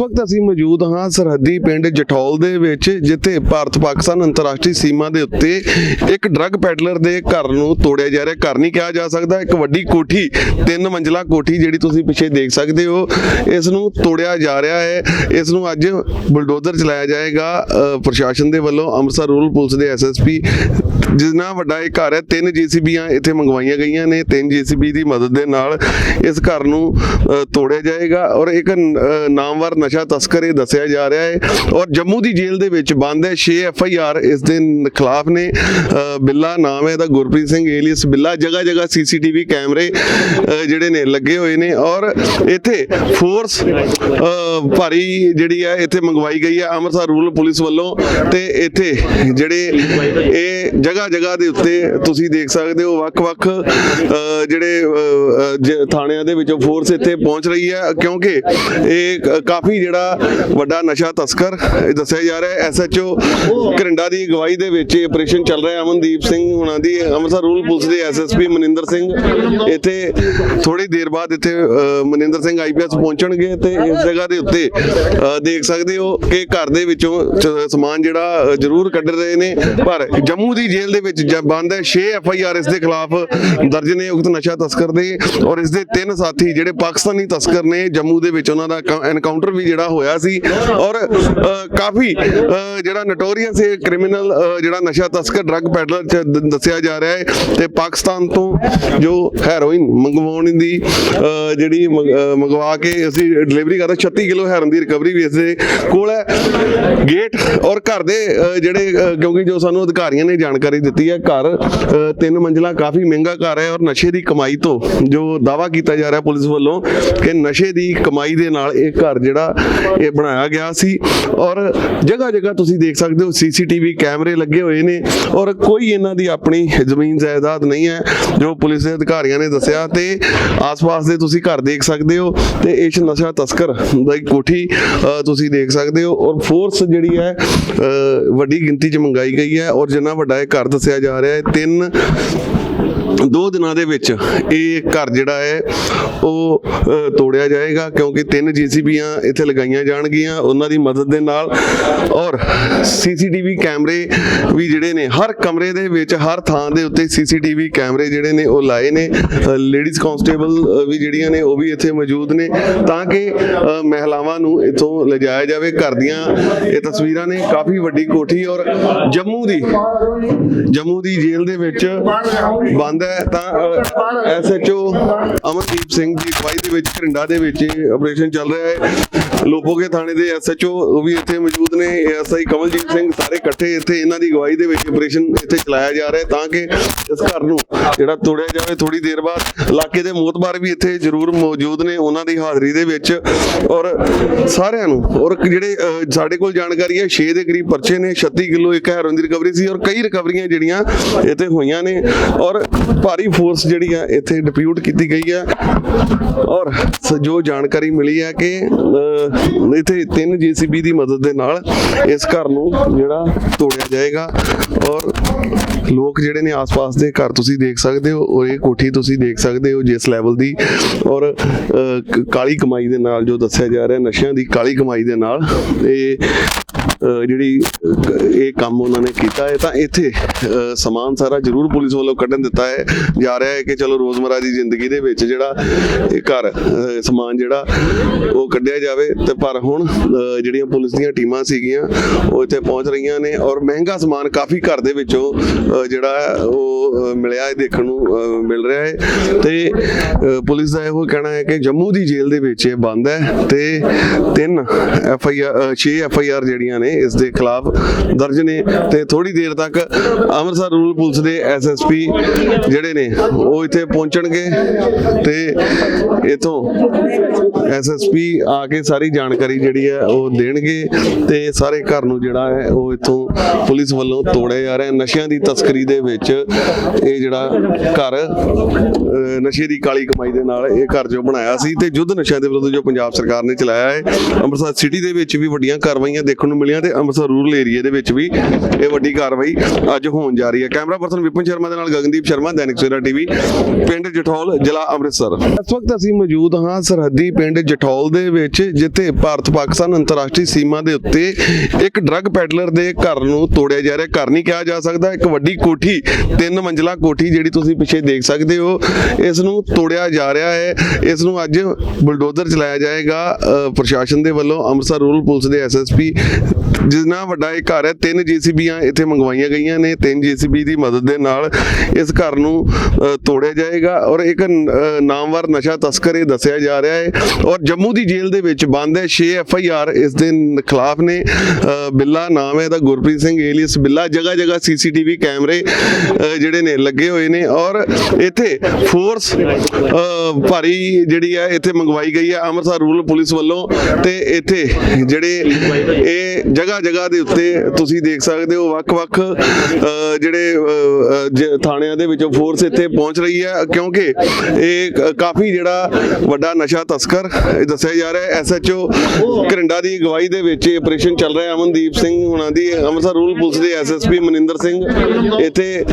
ਇਸ ਵਕਤ ਅਸੀਂ ਮੌਜੂਦ ਹਾਂ ਸਰਹੱਦੀ ਪਿੰਡ ਜਠੌਲ ਦੇ ਵਿੱਚ ਜਿੱਥੇ ਭਾਰਤ ਪਾਕਿਸਤਾਨ ਅੰਤਰਰਾਸ਼ਟਰੀ ਸੀਮਾ ਦੇ ਉੱਤੇ ਇੱਕ ਡਰੱਗ ਪੈਡਲਰ ਦੇ ਘਰ ਨੂੰ ਤੋੜਿਆ ਜਾ ਰਿਹਾ। ਘਰ ਨਹੀਂ ਕਿਹਾ ਜਾ ਸਕਦਾ ਇੱਕ ਵੱਡੀ ਕੋਠੀ ਤਿੰਨ ਮੰਜ਼ਲਾ ਕੋਠੀ ਜਿਹੜੀ ਤੁਸੀਂ ਪਿੱਛੇ ਦੇਖ ਸਕਦੇ ਹੋ ਇਸ ਨੂੰ ਤੋੜਿਆ ਜਾ ਰਿਹਾ ਹੈ। ਇਸ ਨੂੰ ਅੱਜ ਬੁਲਡੋਜ਼ਰ ਚਲਾਇਆ ਜਾਏਗਾ ਅ, ਪ੍ਰਸ਼ਾਸਨ ਦੇ ਵੱਲੋਂ ਅੰਮ੍ਰਿਤਸਰ ਰੂਰਲ ਪੁਲਿਸ ਦੇ ਐਸਐਸਪੀ ਜਿੰਨਾ ਵੱਡਾ ਇਹ ਘਰ ਹੈ। ਤਿੰਨ ਜੀਸੀਬੀਆਂ ਇੱਥੇ ਮੰਗਵਾਈਆਂ ਗਈਆਂ ਨੇ ਤਿੰਨ ਜੀਸੀਬੀ ਦੀ ਮਦਦ ਦੇ ਨਾਲ ਇਸ ਘਰ ਨੂੰ ਅ, ਤੋੜਿਆ ਜਾਏਗਾ ਔਰ ਇੱਕ ਨਾਮਵਰ ਨਸ਼ਾ ਤਸਕਰ ਇਹ ਦੱਸਿਆ ਜਾ ਰਿਹਾ ਹੈ। ਔਰ ਜੰਮੂ ਦੀ ਜੇਲ੍ਹ ਦੇ ਵਿੱਚ ਬੰਦ ਹੈ। 6 ਐਫ ਆਈ ਆਰ ਇਸ ਦੇ ਖਿਲਾਫ ਨੇ। ਬਿੱਲਾ ਨਾਮ ਹੈ ਇਹਦਾ, ਗੁਰਪ੍ਰੀਤ ਸਿੰਘ ਏਲੀਅਸ ਬਿੱਲਾ। ਜਗ੍ਹਾ ਜਗ੍ਹਾ ਸੀਸੀਟੀਵੀ ਕੈਮਰੇ ਜਿਹੜੇ ਨੇ ਲੱਗੇ ਹੋਏ ਨੇ। ਔਰ ਇੱਥੇ ਫੋਰਸ ਭਾਰੀ ਜਿਹੜੀ ਹੈ, ਇੱਥੇ ਮੰਗਵਾਈ ਗਈ ਹੈ ਅੰਮ੍ਰਿਤਸਰ ਰੂਰਲ ਪੁਲਿਸ ਵੱਲੋਂ। ਤੇ ਇੱਥੇ ਜਿਹੜੇ ਇਹ ਜਗ੍ਹਾ ਜਗ੍ਹਾ ਦੇ ਉੱਤੇ ਤੁਸੀਂ ਦੇਖ ਸਕਦੇ ਹੋ ਵੱਖ-ਵੱਖ ਜਿਹੜੇ ਥਾਣਿਆਂ ਦੇ ਵਿੱਚੋਂ ਫੋਰਸ ਇੱਥੇ ਪਹੁੰਚ ਰਹੀ ਹੈ। ਕਿਉਂਕਿ ਇਹ ਕਾਫੀ ਜਿਹੜਾ ਵੱਡਾ ਨਸ਼ਾ ਤਸਕਰ, ਇਹ ਦੱਸਿਆ ਜਾ ਰਿਹਾ ਹੈ ਐਸਐਚਓ ਕਰਿੰਡਾ ਦੀ ਅਗਵਾਈ ਦੇ ਵਿੱਚ ਇਹ ਆਪਰੇਸ਼ਨ ਚੱਲ ਰਿਹਾ ਅਮਨਦੀਪ ਸਿੰਘ ਹੁਣਾਂ ਦੀ, ਅੰਮ੍ਰਿਤਸਰ ਰੂਰਲ ਪੁਲਿਸ ਦੇ ਐਸਐਸਪੀ ਮਨਿੰਦਰ ਸਿੰਘ। ਇੱਥੇ ਥੋੜੀ ਦੇਰ ਬਾਅਦ ਇੱਥੇ ਮਨਿੰਦਰ ਸਿੰਘ ਆਈਪੀਐਸ ਪਹੁੰਚਣਗੇ ਤੇ ਇਸ ਜਗ੍ਹਾ ਦੇ ਉੱਤੇ ਦੇਖ ਸਕਦੇ ਹੋ ਕਿ ਘਰ ਦੇ ਵਿੱਚੋਂ ਸਮਾਨ ਜਿਹੜਾ ਜ਼ਰੂਰ ਕੱਢ ਰਹੇ ਨੇ। ਪਰ ਜੰਮੂ ਦੀ ਜੇਲ੍ਹ ਦੇ ਵਿੱਚ ਬੰਦ ਹੈ 6 ਐਫ ਆਈ ਆਰ ਇਸ ਦੇ ਖਿਲਾਫ ਦਰਜ ਨੇ ਉਕਤ ਨਸ਼ਾ ਤਸਕਰ ਦੇ। ਔਰ ਇਸ ਦੇ ਤਿੰਨ ਸਾਥੀ ਜਿਹੜੇ ਪਾਕਿਸਤਾਨੀ ਤਸਕਰ ਨੇ, ਜੰਮੂ ਦੇ ਵਿੱਚ ਉਹਨਾਂ ਦਾ ਐਨਕਾਊਂਟਰ ਵੀ ਜਿਹੜਾ ਹੋਇਆ ਸੀ ਔਰ ਕਾਫੀ ਜਿਹੜਾ ਨਟੋਰੀਅਸ ਇਹ ਕ੍ਰਿਮੀਨਲ ਜਿਹੜਾ ਨਸ਼ਾ ਤਸਕਰ ਡਰੱਗ ਪੈਡਲਰ ਚ ਦੱਸਿਆ ਜਾ ਰਿਹਾ ਹੈ ਤੇ ਪਾਕਿਸਤਾਨ ਤੋਂ ਜੋ ਹੈਰੋਇਨ ਮੰਗਵਾਉਣ ਦੀ ਜਿਹੜੀ ਮੰਗਵਾ ਕੇ ਅਸੀਂ ਡਿਲੀਵਰੀ ਕਰਦੇ 36 ਕਿਲੋ ਹੈਰਨ ਦੀ ਰਿਕਵਰੀ ਵੀ ਇਸ ਦੇ ਕੋਲ ਹੈ। ਗੇਟ ਔਰ ਘਰ ਦੇ ਜਿਹੜੇ ਕਿਉਂਕਿ ਜੋ ਸਾਨੂੰ ਅਧਿਕਾਰੀਆਂ ਨੇ ਜਾਣਕਾਰੀ ਦਿੱਤੀ ਹੈ, ਘਰ ਤਿੰਨ ਮੰਜ਼ਲਾ ਕਾਫੀ ਮਹਿੰਗਾ ਘਰ ਹੈ ਔਰ ਨਸ਼ੇ ਦੀ ਕਮਾਈ ਤੋਂ ਜੋ ਦਾਵਾ ਕੀਤਾ ਜਾ ਰਿਹਾ ਪੁਲਿਸ ਵੱਲੋਂ ਕਿ ਨਸ਼ੇ ਦੀ ਕਮਾਈ ਦੇ ਨਾਲ ਇਹ ਘਰ ਜਿਹੜਾ ਇਹ ਬਣਾਇਆ ਗਿਆ ਸੀ। ਔਰ ਜਗ੍ਹਾ ਜਗ੍ਹਾ ਤੁਸੀਂ ਦੇਖ ਸਕਦੇ ਹੋ ਸੀਸੀਟੀਵੀ ਕੈਮਰੇ ਲੱਗੇ ਹੋਏ ਨੇ। ਔਰ ਕੋਈ ਇਹਨਾਂ ਦੀ ਆਪਣੀ ਜ਼ਮੀਨ ਜਾਇਦਾਦ ਨਹੀਂ ਹੈ ਜੋ ਪੁਲਿਸ ਦੇ ਅਧਿਕਾਰੀਆਂ ਨੇ ਦੱਸਿਆ ਤੇ ਆਸ-ਪਾਸ ਦੇ ਤੁਸੀਂ ਘਰ ਦੇਖ ਸਕਦੇ ਹੋ ਤੇ ਇਸ ਨਸ਼ਾ ਤਸਕਰ ਦੀ ਕੋਠੀ ਅ, ਤੁਸੀਂ ਦੇਖ ਸਕਦੇ ਹੋ। ਔਰ ਫੋਰਸ ਜਿਹੜੀ ਹੈ ਅ, ਵੱਡੀ ਗਿਣਤੀ 'ਚ ਮੰਗਾਈ ਗਈ ਹੈ। ਔਰ ਜਿੰਨਾ ਵੱਡਾ ਇਹ ਘਰ ਦੱਸਿਆ ਜਾ ਰਿਹਾ ਹੈ ਤਿੰਨ ਦੋ ਦਿਨਾਂ ਦੇ ਵਿੱਚ ਇਹ ਘਰ ਜਿਹੜਾ ਹੈ, ਉਹ ਤੋੜਿਆ ਜਾਏਗਾ ਕਿਉਂਕਿ ਤਿੰਨ ਜੀਸੀਬੀਆਂ ਇੱਥੇ ਲਗਾਈਆਂ ਜਾਣਗੀਆਂ ਉਹਨਾਂ ਦੀ ਮਦਦ ਦੇ ਨਾਲ ਔਰ ਸੀਸੀਟੀਵੀ ਕੈਮਰੇ ਵੀ ਜਿਹੜੇ ਨੇ, ਹਰ ਕਮਰੇ ਦੇ ਵਿੱਚ, ਹਰ ਥਾਂ ਦੇ ਉੱਤੇ ਸੀਸੀਟੀਵੀ ਕੈਮਰੇ ਜਿਹੜੇ ਨੇ, ਉਹ ਲਾਏ ਨੇ। ਲੇਡੀਜ਼ ਕਾਂਸਟੇਬਲ ਵੀ ਜਿਹੜੀਆਂ ਨੇ, ਉਹ ਵੀ ਇੱਥੇ ਮੌਜੂਦ ਨੇ ਤਾਂ ਕਿ ਮਹਿਲਾਵਾਂ ਨੂੰ ਇੱਥੋਂ ਲਿਜਾਇਆ ਜਾਵੇ। ਘਰ ਦੀਆਂ ਇਹ ਤਸਵੀਰਾਂ ਨੇ ਕਾਫੀ ਵੱਡੀ ਕੋਠੀ ਔਰ ਜੰਮੂ ਦੀ ਜੰਮੂ ਦੀ ਜੇਲ੍ਹ ਦੇ ਵਿੱਚ ਬੰਦ ਹੈ। ਤਾਂ ਐਸਐਚਓ ਅਮਨਦੀਪ ਸਿੰਘ ਦੀ ਅਗਵਾਈ ਦੇ ਵਿੱਚ, ਘਰਿੰਡਾ ਦੇ ਵਿੱਚ ਆਪਰੇਸ਼ਨ ਚੱਲ ਰਿਹਾ ਹੈ। ਲੋਪੋਗੇ ਥਾਣੇ ਦੇ ਐਸਐਚਓ ਉਹ ਵੀ ਇੱਥੇ ਮੌਜੂਦ ਨੇ ਐਸਆਈ ਕਮਲਜੀਤ ਸਿੰਘ ਸਾਰੇ ਇਕੱਠੇ ਇੱਥੇ ਇਹਨਾਂ ਦੀ ਅਗਵਾਈ ਦੇ ਵਿੱਚ ਆਪਰੇਸ਼ਨ ਇੱਥੇ ਚਲਾਇਆ ਜਾ ਰਿਹਾ ਤਾਂ ਕਿ ਇਸ ਘਰ ਨੂੰ ਜਿਹੜਾ ਤੋੜਿਆ ਜਾਵੇ। ਥੋੜੀ ਦੇਰ ਬਾਅਦ ਇਲਾਕੇ ਦੇ ਮੋਤਬਾਰ ਵੀ ਇੱਥੇ ਜ਼ਰੂਰ ਮੌਜੂਦ ਨੇ ਉਹਨਾਂ ਦੀ ਹਾਜ਼ਰੀ ਦੇ ਵਿੱਚ। ਔਰ ਸਾਰਿਆਂ ਨੂੰ, ਔਰ ਜਿਹੜੇ ਸਾਡੇ ਕੋਲ ਜਾਣਕਾਰੀ ਹੈ 6 ਦੇ ਕਰੀਬ ਪਰਚੇ ਨੇ 36 ਕਿਲੋ ਇੱਕ ਹੈਰੋਇਨ ਦੀ ਰਿਕਵਰੀ ਸੀ, ਔਰ ਕਈ ਰਿਕਵਰੀਆਂ ਜਿਹੜੀਆਂ ਇੱਥੇ ਹੋਈਆਂ ਨੇ। ਔਰ ਭਾਰੀ ਫੋਰਸ ਜਿਹੜੀ ਆ, ਇੱਥੇ ਡਿਪਿਊਟ ਕੀਤੀ ਗਈ ਹੈ ਔਰ ਜੋ ਜਾਣਕਾਰੀ ਮਿਲੀ ਹੈ ਕਿ ਇੱਥੇ ਤਿੰਨ ਜੀਸੀਬੀ ਦੀ ਮਦਦ ਦੇ ਨਾਲ ਇਸ ਘਰ ਨੂੰ ਜਿਹੜਾ ਤੋੜਿਆ ਜਾਏਗਾ ਔਰ ਲੋਕ ਜਿਹੜੇ ਨੇ ਆਸ-ਪਾਸ ਦੇ ਘਰ ਤੁਸੀਂ ਦੇਖ ਸਕਦੇ ਹੋ ਔਰ ਇਹ ਕੋਠੀ ਤੁਸੀਂ ਦੇਖ ਸਕਦੇ ਹੋ ਜਿਸ ਲੈਵਲ ਦੀ ਔਰ ਅਹ, ਕਾਲੀ ਕਮਾਈ ਦੇ ਨਾਲ ਜੋ ਦੱਸਿਆ ਜਾ ਰਿਹਾ ਨਸ਼ਿਆਂ ਦੀ ਕਾਲੀ ਕਮਾਈ ਦੇ ਨਾਲ ਇਹ ਜਿਹੜੀ ਇਹ ਕੰਮ ਉਹਨਾਂ ਨੇ ਕੀਤਾ ਹੈ, ਤਾਂ ਇੱਥੇ ਸਮਾਨ ਸਾਰਾ ਜ਼ਰੂਰ ਪੁਲਿਸ ਵੱਲੋਂ ਕੱਢਣ ਦਿੱਤਾ ਹੈ। ਜਾ ਰਿਹਾ ਹੈ ਕਿ ਚਲੋ ਰੋਜ਼ਮਰਾ ਦੀ ਜ਼ਿੰਦਗੀ ਦੇ ਵਿੱਚ ਜਿਹੜਾ ਇਹ ਘਰ ਸਮਾਨ ਜਿਹੜਾ ਉਹ ਕੱਢਿਆ ਜਾਵੇ, ਤੇ ਪਰ ਹੁਣ ਜਿਹੜੀਆਂ ਪੁਲਿਸ ਦੀਆਂ ਟੀਮਾਂ ਸੀਗੀਆਂ, ਉਹ ਇੱਥੇ ਪਹੁੰਚ ਰਹੀਆਂ ਨੇ ਔਰ ਮਹਿੰਗਾ ਸਮਾਨ ਕਾਫੀ ਘਰ ਦੇ ਵਿੱਚੋਂ ਜਿਹੜਾ ਹੈ, ਉਹ ਮਿਲਿਆ ਹੈ, ਦੇਖਣ ਨੂੰ ਮਿਲ ਰਿਹਾ ਹੈ। ਤੇ ਪੁਲਿਸ ਦਾ ਇਹੋ ਕਹਿਣਾ ਹੈ ਕਿ ਜੰਮੂ ਦੀ ਜੇਲ੍ਹ ਦੇ ਵਿੱਚ ਇਹ ਬੰਦ ਹੈ, ਤੇ ਤਿੰਨ F I R 6 F I R ਜਿਹੜੀਆਂ ਨੇ ਇਸ ਦੇ ਖਿਲਾਫ ਦਰਜ ਨੇ ਤੇ ਥੋੜੀ ਦੇਰ ਤੱਕ ਅੰਮ੍ਰਿਤਸਰ ਰੂਰਲ ਪੁਲਿਸ ਦੇ ਐਸ ਐਸ ਪੀ ਜਿਹੜੇ ਨੇ ਉਹ ਇੱਥੇ ਪਹੁੰਚਣਗੇ ਤੇ ਇਥੋਂ ਐਸ ਪੀ ਆ ਕੇ ਸਾਰੀ ਜਾਣਕਾਰੀ ਜਿਹੜੀ ਹੈ ਉਹ ਦੇਣਗੇ ਤੇ ਸਾਰੇ ਘਰ ਨੂੰ ਜਿਹੜਾ ਹੈ ਉਹ ਇਥੋਂ ਪੁਲਿਸ ਵੱਲੋਂ ਤੋੜਿਆ ਜਾ ਰਿਹਾ ਨਸ਼ਿਆਂ ਦੀ ਤਸਕਰੀ ਦੇ ਵਿੱਚ ਇਹ ਜਿਹੜਾ ਘਰ ਅਹ, ਨਸ਼ੇ ਦੀ ਕਾਲੀ ਕਮਾਈ ਦੇ ਨਾਲ ਇਹ ਘਰ ਜੋ ਬਣਾਇਆ ਸੀ ਤੇ ਯੁੱਧ ਨਸ਼ਿਆਂ ਦੇ ਵਿਰੁੱਧ ਜੋ ਪੰਜਾਬ ਸਰਕਾਰ ਨੇ ਚਲਾਇਆ ਹੈ ਅੰਮ੍ਰਿਤਸਰ ਸਿਟੀ ਦੇ ਵਿੱਚ ਵੀ ਵੱਡੀਆਂ ਕਾਰਵਾਈਆਂ ਦੇਖਣ ਨੂੰ ਮਿਲੀਆਂ ਗਈਆਂ ਤੇ ਅੰਮ੍ਰਿਤਸਰ ਰੂਰਲ ਏਰੀਆ ਦੇ ਵਿੱਚ ਵੀ ਇਹ ਵੱਡੀ ਕਾਰਵਾਈ ਅੱਜ ਹੋਣ ਜਾ ਰਹੀ ਹੈ। ਕੈਮਰਾ ਪਰਸਨ ਵਿਪਨ ਸ਼ਰਮਾ ਦੇ ਨਾਲ ਗਗਨਦੀਪ ਸ਼ਰਮਾ, ਦੈਨਿਕ ਸਵੇਰਾ ਟੀਵੀ, ਪਿੰਡ ਜਠੌਲ, ਜ਼ਿਲ੍ਹਾ ਅੰਮ੍ਰਿਤਸਰ। ਇਸ ਵਕਤ ਅਸੀਂ ਮੌਜੂਦ ਹਾਂ ਸਰਹੱਦੀ ਪਿੰਡ ਜਠੌਲ ਦੇ ਵਿੱਚ, ਜਿੱਥੇ ਭਾਰਤ ਪਾਕਿਸਤਾਨ ਅੰਤਰਰਾਸ਼ਟਰੀ ਸੀਮਾ ਦੇ ਉੱਤੇ ਇੱਕ ਡਰੱਗ ਪੈਡਲਰ ਦੇ ਘਰ ਨੂੰ ਤੋੜਿਆ ਜਾ ਰਿਹਾ ਘਰ ਨਹੀਂ ਕਿਹਾ ਜਾ ਸਕਦਾ, ਇੱਕ ਵੱਡੀ ਕੋਠੀ, ਤਿੰਨ ਮੰਜ਼ਲਾ ਕੋਠੀ ਜਿਹੜੀ ਤੁਸੀਂ ਪਿੱਛੇ ਦੇਖ ਸਕਦੇ ਹੋ, ਇਸ ਨੂੰ ਤੋੜਿਆ ਜਾ ਰਿਹਾ ਹੈ। ਇਸ ਨੂੰ ਅੱਜ ਬੁਲਡੋਜ਼ਰ ਚਲਾਇਆ ਜਾਏਗਾ। ਪ੍ਰਸ਼ਾਸਨ ਦੇ ਵੱਲੋਂ ਅੰਮ੍ਰਿਤਸਰ ਰੂਰਲ ਪੁਲਿਸ ਦੇ ਐਸਐਸਪੀ ਜਿੰਨਾ ਵੱਡਾ ਇਹ ਘਰ ਹੈ, ਤਿੰਨ ਜੀਸੀਬੀਆਂ ਇੱਥੇ ਮੰਗਵਾਈਆਂ ਗਈਆਂ ਨੇ, ਤਿੰਨ ਜੀਸੀਬੀ ਦੀ ਮਦਦ ਦੇ ਨਾਲ ਇਸ ਘਰ ਨੂੰ ਤੋੜਿਆ ਜਾਏਗਾ ਔਰ ਇੱਕ ਨਾਮਵਰ ਨਸ਼ਾ ਤਸਕਰ ਇਹ ਦੱਸਿਆ ਜਾ ਰਿਹਾ ਹੈ ਔਰ ਜੰਮੂ ਦੀ ਜੇਲ੍ਹ ਦੇ ਵਿੱਚ ਬੰਦ ਹੈ 6 ਐਫ ਆਈ ਆਰ ਇਸ ਦੇ ਖਿਲਾਫ ਨੇ। ਬਿੱਲਾ ਨਾਮ ਹੈ ਇਹਦਾ, ਗੁਰਪ੍ਰੀਤ ਸਿੰਘ ਏਲੀਅਸ ਬਿੱਲਾ ਜਗ੍ਹਾ ਜਗ੍ਹਾ ਸੀਸੀਟੀਵੀ ਕੈਮਰੇ ਜਿਹੜੇ ਨੇ ਲੱਗੇ ਹੋਏ ਨੇ ਔਰ ਇੱਥੇ ਫੋਰਸ ਭਾਰੀ ਜਿਹੜੀ ਹੈ ਇੱਥੇ ਮੰਗਵਾਈ ਗਈ ਹੈ, ਅੰਮ੍ਰਿਤਸਰ ਰੂਰਲ ਪੁਲਿਸ ਵੱਲੋਂ ਤੇ ਇੱਥੇ ਜਿਹੜੇ ਇਹ ਜਗ੍ਹਾ ਜਗ੍ਹਾ ਦੇ ਉੱਤੇ ਤੁਸੀਂ ਦੇਖ ਸਕਦੇ ਹੋ ਵੱਖ-ਵੱਖ ਜਿਹੜੇ ਥਾਣਿਆਂ ਦੇ ਵਿੱਚੋਂ ਫੋਰਸ ਇੱਥੇ ਪਹੁੰਚ ਰਹੀ ਹੈ, ਕਿਉਂਕਿ ਇਹ ਕਾਫੀ ਜਿਹੜਾ ਵੱਡਾ ਨਸ਼ਾ ਤਸਕਰ ਇਹ ਦੱਸਿਆ ਜਾ ਰਿਹਾ ਹੈ। ਐਸਐਚਓ ਘਰਿੰਡਾ ਦੀ ਅਗਵਾਈ ਦੇ ਵਿੱਚ ਇਹ ਆਪਰੇਸ਼ਨ ਚੱਲ ਰਿਹਾ ਅਮਨਦੀਪ ਸਿੰਘ ਹੁਣਾਂ ਦੀ, ਅੰਮ੍ਰਿਤਸਰ ਰੂਰਲ ਪੁਲਿਸ ਦੇ ਐਸਐਸਪੀ ਮਨਿੰਦਰ ਸਿੰਘ ਇੱਥੇ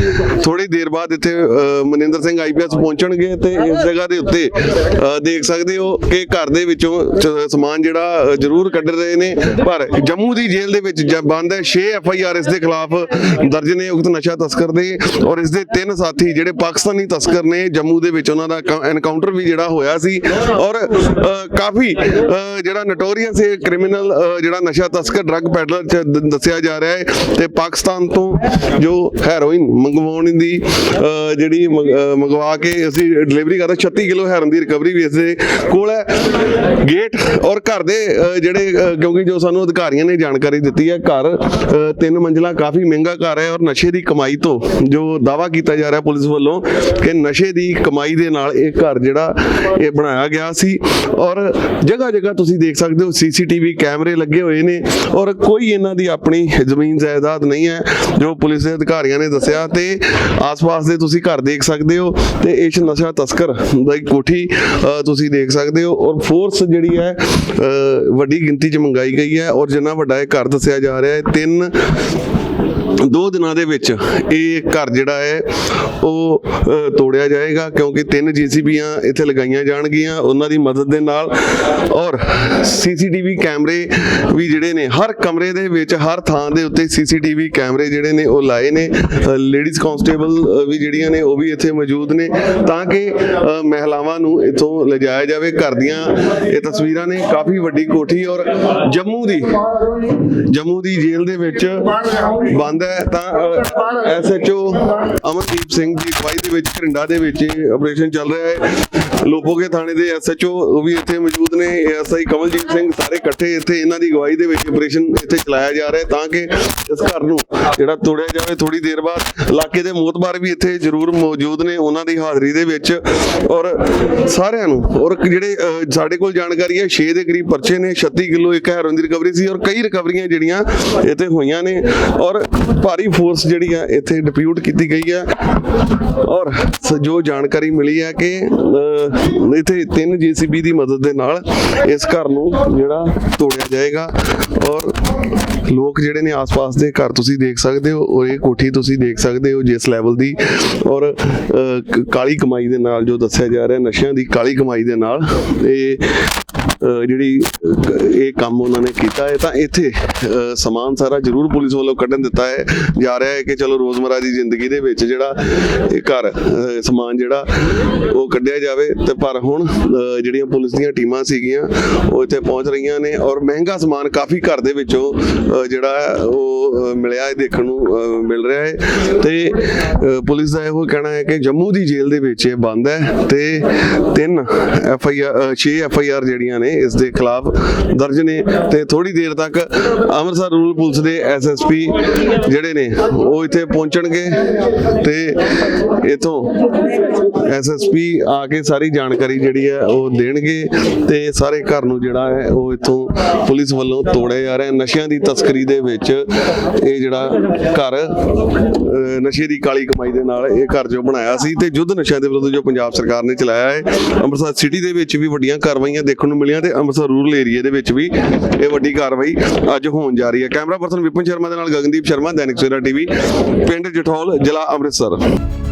ਥੋੜੀ ਦੇਰ ਬਾਅਦ ਇੱਥੇ ਮਨਿੰਦਰ ਸਿੰਘ ਆਈਪੀਐਸ ਪਹੁੰਚਣਗੇ ਤੇ ਇਸ ਜਗ੍ਹਾ ਦੇ ਉੱਤੇ ਦੇਖ ਸਕਦੇ ਹੋ ਕਿ ਘਰ ਦੇ ਵਿੱਚੋਂ ਸਮਾਨ ਜਿਹੜਾ ਜ਼ਰੂਰ ਕੱਢ ਰਹੇ ਨੇ। ਪਰ ਜੰਮੂ ਦੀ ਜੇਲ੍ਹ ਦੇ ਵਿੱਚ ਬੰਦ ਹੈ। 6 ਐਫ ਆਈ ਆਰ ਇਸ ਦੇ ਖਿਲਾਫ ਦਰਜ ਨੇ ਉਕਤ ਨਸ਼ਾ ਤਸਕਰ ਦੇ ਔਰ ਇਸ ਦੇ ਤਿੰਨ ਸਾਥੀ ਜਿਹੜੇ ਪਾਕਿਸਤਾਨੀ ਤਸਕਰ ਨੇ ਜੰਮੂ ਦੇ ਵਿੱਚ ਉਹਨਾਂ ਦਾ ਐਨਕਾਊਂਟਰ ਵੀ ਜਿਹੜਾ ਹੋਇਆ ਸੀ। ਔਰ ਕਾਫੀ ਜਿਹੜਾ ਨਟੋਰੀਅਸ ਇਹ ਕ੍ਰਿਮੀਨਲ ਜਿਹੜਾ ਨਸ਼ਾ ਤਸਕਰ ਡਰੱਗ ਪੈਡਲਰ ਦੱਸਿਆ ਜਾ ਰਿਹਾ ਹੈ ਤੇ ਪਾਕਿਸਤਾਨ ਤੋਂ ਜੋ ਹੈਰੋਇਨ ਮੰਗਵਾਉਣ ਦੀ ਜਿਹੜੀ ਮੰਗਵਾ ਕੇ ਅਸੀਂ ਡਿਲੀਵਰੀ ਕਰਦੇ 36 ਕਿਲੋ ਹੈਰਨ ਦੀ ਰਿਕਵਰੀ ਵੀ ਇਸ ਦੇ ਕੋਲ ਹੈ। ਗੇਟ ਔਰ ਘਰ ਦੇ ਜਿਹੜੇ ਕਿਉਂਕਿ ਜੋ ਸਾਨੂੰ ਅਧਿਕਾਰੀਆਂ ਨੇ ਜਾਣਕਾਰੀ ਦਿੱਤੀ ਹੈ। ਘਰ ਤਿੰਨ ਮੰਜ਼ਲਾ ਕਾਫੀ ਮਹਿੰਗਾ ਘਰ ਹੈ ਔਰ ਨਸ਼ੇ ਦੀ ਕਮਾਈ ਤੋਂ ਜੋ ਦਾਵਾ ਕੀਤਾ ਜਾ ਰਿਹਾ ਪੁਲਿਸ ਵੱਲੋਂ ਕਿ ਨਸ਼ੇ ਦੀ ਕਮਾਈ ਦੇ ਨਾਲ ਇਹ ਘਰ ਜਿਹੜਾ ਇਹ ਬਣਾਇਆ ਗਿਆ ਸੀ। ਔਰ ਜਗ੍ਹਾ ਜਗ੍ਹਾ ਤੁਸੀਂ ਦੇਖ ਸਕਦੇ ਹੋ ਸੀਸੀਟੀਵੀ ਕੈਮਰੇ ਲੱਗੇ ਹੋਏ ਨੇ ਔਰ ਕੋਈ ਇਹਨਾਂ ਦੀ ਆਪਣੀ ਜ਼ਮੀਨ ਜਾਇਦਾਦ ਨਹੀਂ ਹੈ ਜੋ ਪੁਲਿਸ ਦੇ ਅਧਿਕਾਰੀਆਂ ਨੇ ਦੱਸਿਆ ਤੇ ਆਸ-ਪਾਸ ਦੇ ਤੁਸੀਂ ਘਰ ਦੇਖ ਸਕਦੇ ਹੋ ਤੇ ਇਸ ਨਸ਼ਾ ਤਸਕਰ ਦੀ ਕੋਠੀ ਅ, ਤੁਸੀਂ ਦੇਖ ਸਕਦੇ ਹੋ। ਔਰ ਫੋਰਸ ਜਿਹੜੀ ਹੈ ਅ, ਵੱਡੀ ਗਿਣਤੀ 'ਚ ਮੰਗਾਈ ਗਈ ਹੈ ਔਰ ਜਿੰਨਾ ਵੱਡਾ ਘਰ ਦੱਸਿਆ ਜਾ ਰਿਹਾ ਹੈ। ਤਿੰਨ ਦੋ ਦਿਨਾਂ ਦੇ ਵਿੱਚ ਇਹ ਘਰ ਜਿਹੜਾ ਹੈ, ਉਹ ਤੋੜਿਆ ਜਾਏਗਾ ਕਿਉਂਕਿ ਤਿੰਨ ਜੀਸੀਬੀਆਂ ਇੱਥੇ ਲਗਾਈਆਂ ਜਾਣਗੀਆਂ ਉਹਨਾਂ ਦੀ ਮਦਦ ਦੇ ਨਾਲ। ਔਰ ਸੀਸੀਟੀਵੀ ਕੈਮਰੇ ਵੀ ਜਿਹੜੇ ਨੇ, ਹਰ ਕਮਰੇ ਦੇ ਵਿੱਚ, ਹਰ ਥਾਂ ਦੇ ਉੱਤੇ ਸੀਸੀਟੀਵੀ ਕੈਮਰੇ ਜਿਹੜੇ ਨੇ, ਉਹ ਲਾਏ ਨੇ। ਲੇਡੀਜ਼ ਕਾਂਸਟੇਬਲ ਵੀ ਜਿਹੜੀਆਂ ਨੇ, ਉਹ ਵੀ ਇੱਥੇ ਮੌਜੂਦ ਨੇ ਤਾਂ ਕਿ ਮਹਿਲਾਵਾਂ ਨੂੰ ਇੱਥੋਂ ਲਿਜਾਇਆ ਜਾਵੇ। ਘਰ ਦੀਆਂ ਇਹ ਤਸਵੀਰਾਂ ਨੇ ਕਾਫੀ ਵੱਡੀ ਕੋਠੀ ਔਰ ਜੰਮੂ ਦੀ ਜੰਮੂ ਦੀ ਜੇਲ੍ਹ ਦੇ ਵਿੱਚ ਬੰਦ ਹੈ। ਤਾਂ ਐਸਐਚਓ ਅਮਨਦੀਪ ਸਿੰਘ ਦੀ ਅਗਵਾਈ ਦੇ ਵਿੱਚ, ਘਰਿੰਡਾ ਦੇ ਵਿੱਚ ਆਪਰੇਸ਼ਨ ਚੱਲ ਰਿਹਾ ਹੈ। ਲੋਪੋਗੇ ਥਾਣੇ ਦੇ ਐਸਐਚਓ ਉਹ ਵੀ ਇੱਥੇ ਮੌਜੂਦ ਨੇ। ਐਸਆਈ ਕਮਲਜੀਤ ਸਿੰਘ ਸਾਰੇ ਇਕੱਠੇ ਇੱਥੇ ਇਹਨਾਂ ਦੀ ਅਗਵਾਈ ਦੇ ਵਿੱਚ ਆਪਰੇਸ਼ਨ ਇੱਥੇ ਚਲਾਇਆ ਜਾ ਰਿਹਾ ਤਾਂ ਕਿ ਇਸ ਘਰ ਨੂੰ ਜਿਹੜਾ ਤੋੜਿਆ ਜਾਵੇ ਥੋੜੀ ਦੇਰ ਬਾਅਦ। ਇਲਾਕੇ ਦੇ ਮੋਤਬਾਰ ਵੀ ਇੱਥੇ ਜ਼ਰੂਰ ਮੌਜੂਦ ਨੇ ਉਹਨਾਂ ਦੀ ਹਾਜ਼ਰੀ ਦੇ ਵਿੱਚ। ਔਰ ਸਾਰਿਆਂ ਨੂੰ, ਔਰ ਜਿਹੜੇ ਸਾਡੇ ਕੋਲ ਜਾਣਕਾਰੀ ਹੈ 6 ਦੇ ਕਰੀਬ ਪਰਚੇ ਨੇ 36 ਕਿਲੋ ਇੱਕ ਹੈਰੋਇਨ ਦੀ ਰਿਕਵਰੀ ਸੀ ਔਰ ਕਈ ਰਿਕਵਰੀਆਂ ਜਿਹੜੀਆਂ ਇੱਥੇ ਹੋਈਆਂ ਨੇ। ਔਰ ਭਾਰੀ ਫੋਰਸ ਜਿਹੜੀ ਆ ਇੱਥੇ ਡਿਪਿਊਟ ਕੀਤੀ ਗਈ ਹੈ ਔਰ ਜੋ ਜਾਣਕਾਰੀ ਮਿਲੀ ਹੈ ਕਿ ਇੱਥੇ ਤਿੰਨ ਜੀਸੀਬੀ ਦੀ ਮਦਦ ਦੇ ਨਾਲ ਇਸ ਘਰ ਨੂੰ ਜਿਹੜਾ ਤੋੜਿਆ ਜਾਏਗਾ। ਔਰ ਲੋਕ ਜਿਹੜੇ ਨੇ ਆਸ-ਪਾਸ ਦੇ ਘਰ ਤੁਸੀਂ ਦੇਖ ਸਕਦੇ ਹੋ, ਔਰ ਇਹ ਕੋਠੀ ਤੁਸੀਂ ਦੇਖ ਸਕਦੇ ਹੋ ਜਿਸ ਲੈਵਲ ਦੀ। ਔਰ ਕਾਲੀ ਕਮਾਈ ਦੇ ਨਾਲ ਜੋ ਦੱਸਿਆ ਜਾ ਰਿਹਾ, ਨਸ਼ਿਆਂ ਦੀ ਕਾਲੀ ਕਮਾਈ ਦੇ ਨਾਲ ਇਹ ਜਿਹੜੀ ਇਹ ਕੰਮ ਉਹਨਾਂ ਨੇ ਕੀਤਾ ਹੈ, ਤਾਂ ਇੱਥੇ ਸਮਾਨ ਸਾਰਾ ਜ਼ਰੂਰ ਪੁਲਿਸ ਵੱਲੋਂ ਕੱਢਣ ਦਿੱਤਾ ਹੈ। ਜਾ ਰਿਹਾ ਹੈ ਕਿ ਚਲੋ ਰੋਜ਼ਮਰਾ ਦੀ ਜ਼ਿੰਦਗੀ ਦੇ ਵਿੱਚ ਜਿਹੜਾ ਇਹ ਘਰ ਸਮਾਨ ਜਿਹੜਾ ਉਹ ਕੱਢਿਆ ਜਾਵੇ, ਤੇ ਪਰ ਹੁਣ ਜਿਹੜੀਆਂ ਪੁਲਿਸ ਦੀਆਂ ਟੀਮਾਂ ਸੀਗੀਆਂ, ਉਹ ਇੱਥੇ ਪਹੁੰਚ ਰਹੀਆਂ ਨੇ ਔਰ ਮਹਿੰਗਾ ਸਮਾਨ ਕਾਫੀ ਘਰ ਦੇ ਵਿੱਚੋਂ ਜਿਹੜਾ ਹੈ, ਉਹ ਮਿਲਿਆ ਹੈ, ਦੇਖਣ ਨੂੰ ਮਿਲ ਰਿਹਾ ਹੈ। ਤੇ ਪੁਲਿਸ ਦਾ ਇਹੋ ਕਹਿਣਾ ਹੈ ਕਿ ਜੰਮੂ ਦੀ ਜੇਲ੍ਹ ਦੇ ਵਿੱਚ ਇਹ ਬੰਦ ਹੈ, ਤੇ ਤਿੰਨ F I R 6 F I R ਜਿਹੜੀਆਂ ਨੇ ਇਸ ਦੇ ਖਿਲਾਫ ਦਰਜ ਨੇ ਤੇ ਥੋੜੀ ਦੇਰ ਤੱਕ ਅੰਮ੍ਰਿਤਸਰ ਰੂਰਲ ਪੁਲਿਸ ਦੇ ਐਸ ਐਸ ਪੀ ਜਿਹੜੇ ਨੇ ਉਹ ਇੱਥੇ ਪਹੁੰਚਣਗੇ ਤੇ ਇਥੋਂ ਐਸ ਪੀ ਆ ਕੇ ਸਾਰੀ ਜਾਣਕਾਰੀ ਜਿਹੜੀ ਹੈ ਉਹ ਦੇਣਗੇ ਤੇ ਸਾਰੇ ਘਰ ਨੂੰ ਜਿਹੜਾ ਹੈ ਉਹ ਇਥੋਂ ਪੁਲਿਸ ਵੱਲੋਂ ਤੋੜਿਆ ਜਾ ਰਿਹਾ ਨਸ਼ਿਆਂ ਦੀ ਤਸਕਰੀ ਦੇ ਵਿੱਚ ਇਹ ਜਿਹੜਾ ਘਰ ਨਸ਼ੇ ਦੀ ਕਾਲੀ ਕਮਾਈ ਦੇ ਨਾਲ ਇਹ ਘਰ ਜੋ ਬਣਾਇਆ ਸੀ ਤੇ ਯੁੱਧ ਨਸ਼ਿਆਂ ਦੇ ਵਿਰੁੱਧ ਜੋ ਪੰਜਾਬ ਸਰਕਾਰ ਨੇ ਚਲਾਇਆ ਹੈ, ਅੰਮ੍ਰਿਤਸਰ ਸਿਟੀ ਦੇ ਵਿੱਚ ਵੀ ਵੱਡੀਆਂ ਕਾਰਵਾਈਆਂ ਦੇਖਣ ਨੂੰ ਮਿਲੀਆਂ ਆ ਤੇ ਅੰਮ੍ਰਿਤਸਰ ਰੂਰਲ ਏਰੀਆ ਦੇ ਵਿੱਚ ਵੀ ਇਹ ਵੱਡੀ ਕਾਰਵਾਈ ਅੱਜ ਹੋਣ ਜਾ ਰਹੀ ਹੈ। ਕੈਮਰਾ ਪਰਸਨ ਵਿਪਨ ਸ਼ਰਮਾ ਦੇ ਨਾਲ ਗਗਨਦੀਪ ਸ਼ਰਮਾ, ਦੈਨਿਕ ਸਵੇਰਾ ਟੀਵੀ, ਪਿੰਡ ਜਠੌਲ, ਜ਼ਿਲ੍ਹਾ ਅੰਮ੍ਰਿਤਸਰ।